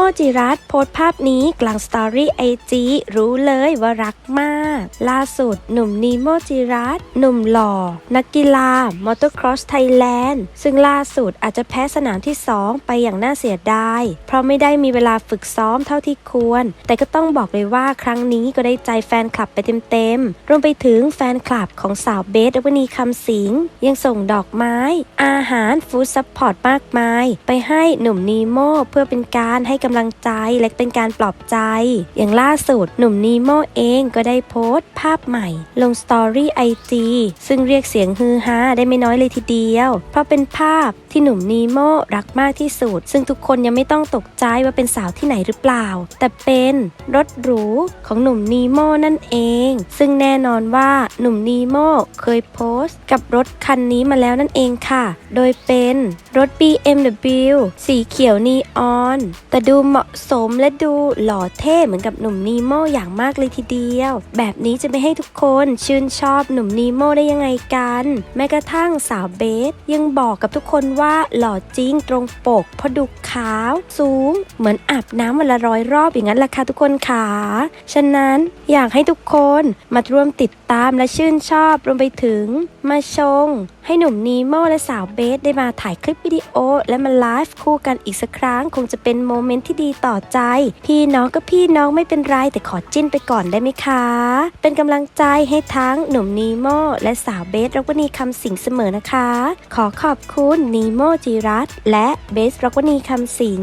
มจิรัตโพสต์ภาพนี้กลางสตอรี่ไอจีรู้เลยว่ารักมาก ล่าสุดหนุ่มนีโมจิรัตหนุ่มหล่อ นักกีฬามอเตอร์ครอสไทยแลนด์ซึ่งล่าสุดอาจจะแพ้สนามที่ 2 ไปอย่างน่าเสียดาย เพราะไม่ได้มีเวลาฝึกซ้อมเท่าที่ควร แต่ก็ต้องบอกเลยว่าครั้งนี้ก็ได้ใจแฟนคลับไปเต็มๆรวมไปถึงแฟนคลับของสาวเบสอวนีคำสิงยังส่งดอกไม้ อาหารฟู้ดซัพพอร์ตมากมาย ไปให้หนุ่มนีโมเพื่อเป็นการให้กำำลังใจและเป็นการปลอบใจ อย่างล่าสุดหนุ่มนีโมเองก็ได้โพสต์ภาพใหม่ ลงสตอรี่ไอจีซึ่งเรียกเสียงฮือฮาได้ไม่น้อยเลยทีเดียว เพราะเป็นภาพที่หนุ่มนีโมรักมากที่สุด ซึ่งทุกคนยังไม่ต้องตกใจว่าเป็นสาวที่ไหนหรือเปล่า แต่เป็นรถหรูของหนุ่มนีโมนั่นเอง ซึ่งแน่นอนว่าหนุ่มนีโมเคยโพสต์ กับรถคันนี้มาแล้วนั่นเองค่ะ โดยเป็นรถ BMW สีเขียวนีออน แต่ดููเหมาะสมและดูหล่อเท่เหมือนกับหนุ่มนีโมอย่างมากเลยทีเดียว แบบนี้จะไม่ให้ทุกคนชื่นชอบหนุ่มนีโมได้ยังไงกัน แม้กระทั่งสาวเบส ยังบอกกับทุกคนว่าหล่อจริงตรงปกพราะดูขาวสูง เหมือนอาบน้ำวันละร้อยรอบอย่างนั้นแหละค่ะทุกคนค่ะฉะนั้นอยากให้ทุกคนมาร่วมติดตามและชื่นชอบรวมไปถึงมาชง ให้หนุ่มนีโมและสาวเบสได้มาถ่ายคลิปวิดีโอ และมาไลฟ์คู่กันอีกสักครั้ง คงจะเป็นโมเมนต์ที่ดีต่อใจ พี่น้องก็พี่น้องไม่เป็นไร แต่ขอจิ้นไปก่อนได้ไหมคะ เป็นกำลังใจให้ทั้งหนุ่มนีโมและสาวเบสรักวณีคำสิงเสมอนะคะ ขอขอบคุณนีโมจิรัตและเบสรักวณีคำสิง